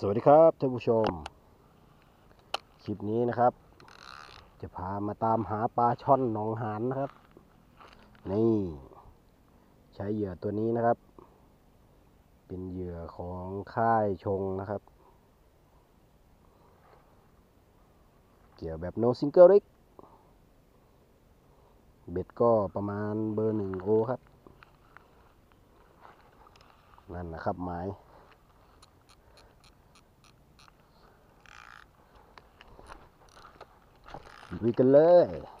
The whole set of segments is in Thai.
สวัสดีครับท่านผู้ชม คลิปนี้นะครับ จะพามาตามหาปลาช่อนหนองหานนะครับ นี่ ใช้เหยื่อตัวนี้นะครับ เป็นเหยื่อของค่ายชงนะครับ เกี่ยวแบบ no single rig เบ็ดก็ประมาณเบอร์หนึ่งโอครับ นั่นนะครับหมาย ลุยกันเลย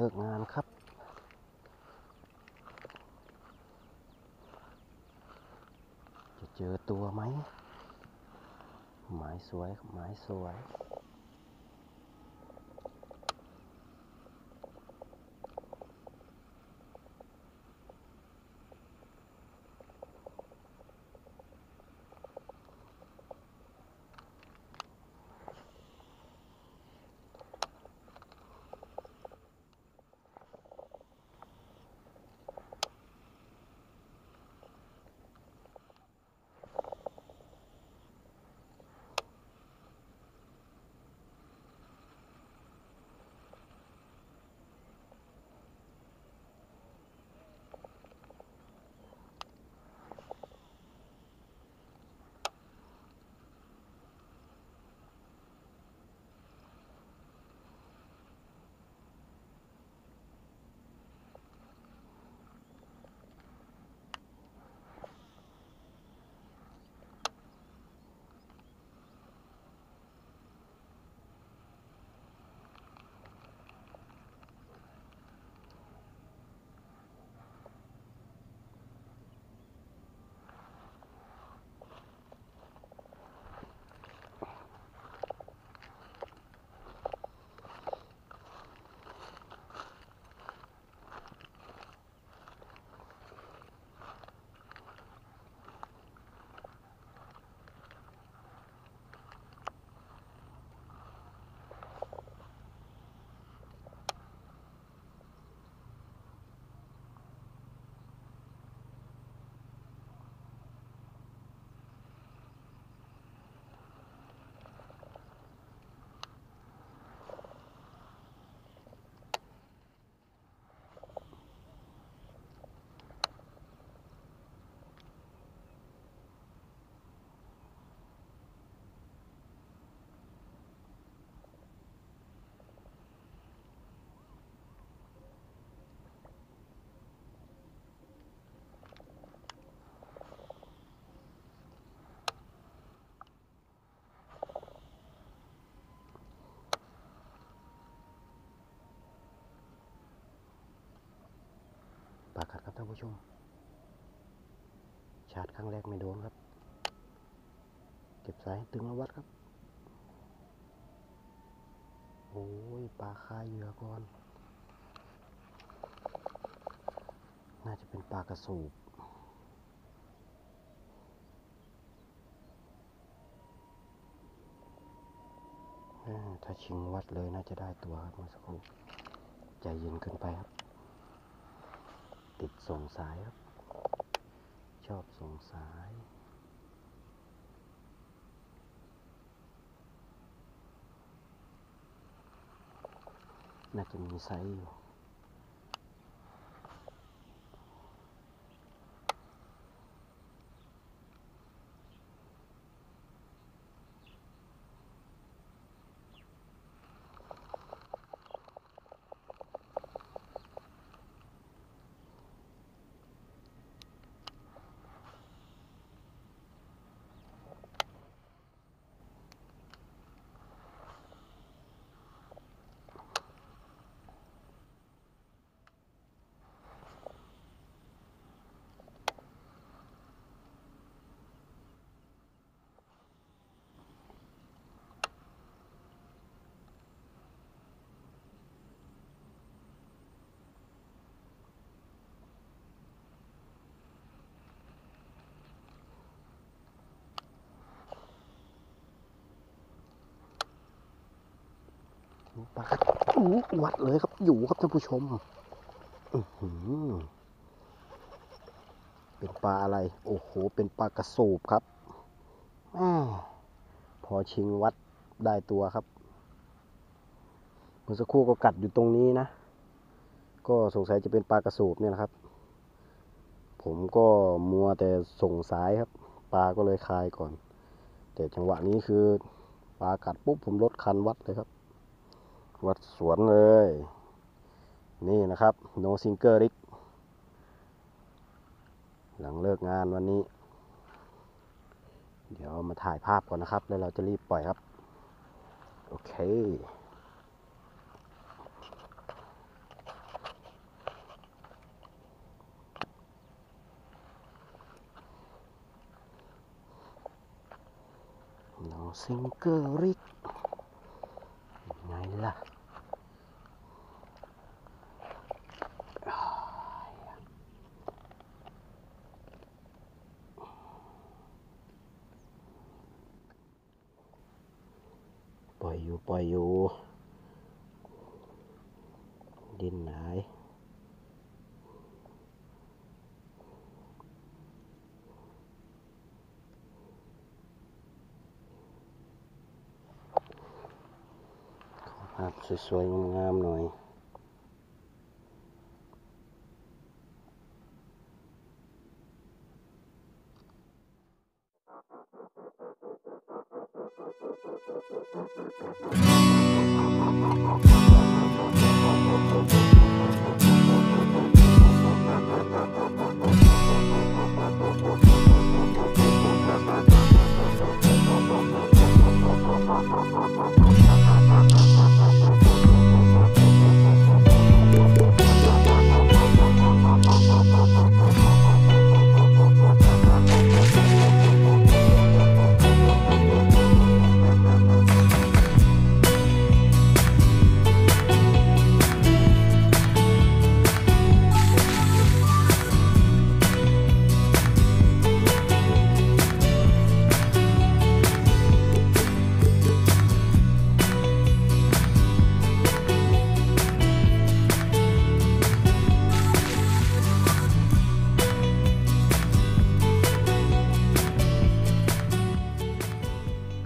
เลิกงานครับ จะเจอตัวไหมหมายสวยหมายสวย ท่านผู้ชม ชาร์จครั้งแรกไม่โดนครับ เก็บสายตึงแล้ววัดครับ โอ้ยปลาคาเหยื่อก่อน น่าจะเป็นปลากระสูบถ้าชิงวัดเลยน่าจะได้ตัวครับเมื่อสักครู่ใจเย็นเกินไปครับ ติดส่งสายครับ ชอบส่งสาย น่าจะมีไซส์อยู่ ปลากัดอู้วัดเลยครับ อยู่ครับท่านผู้ชมเป็นปลาอะไร โอ้โห เป็นปลากระสูบครับแม่พอชิงวัดได้ตัวครับเมื่อสักครู่ก็กัดอยู่ตรงนี้นะ ก็สงสัยจะเป็นปลากระสูบเนี่ยนะครับ ผมก็มัวแต่ส่งสายครับ ปลาก็เลยคายก่อน แต่จังหวะนี้คือปลากัดปุ๊บผมลดคันวัดเลยครับ วัดสวนเลย นี่นะครับ no single rig หลังเลิกงานวันนี้ เดี๋ยวมาถ่ายภาพก่อนนะครับ แล้วเราจะรีบปล่อยครับ โอเค no single rig ไงล่ะปล่อยอยู่ ปล่อยอยู่ ดินหายขอ ภาพสวยๆงามๆหน่อย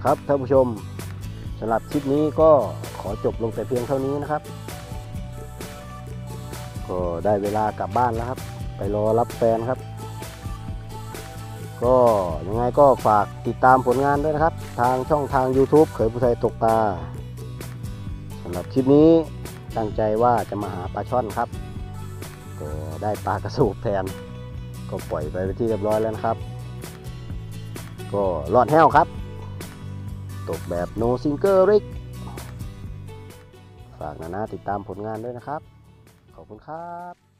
ครับท่านผู้ชมสำหรับคลิปนี้ก็ขอจบลงแต่เพียงเท่านี้นะครับ ก็ได้เวลากลับบ้านแล้วครับ ไปรอรับแฟนครับ ก็ยังไงก็ฝากติดตามผลงานด้วยนะครับ ทางช่องทาง YouTube เขยผู้ไทยตกปลาสำหรับคลิปนี้ตั้งใจว่าจะมาหาปลาช่อนครับแต่ได้ปลากระสูบแทน ก็ปล่อยไปเป็นที่เรียบร้อยแล้วนะครับ ก็รอดแห้วครับ บแบบ no single rig ฝากนานาติดตามผลงานด้วยนะครับ ขอบคุณครับ